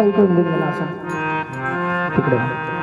देईल मला असा. तिकडे.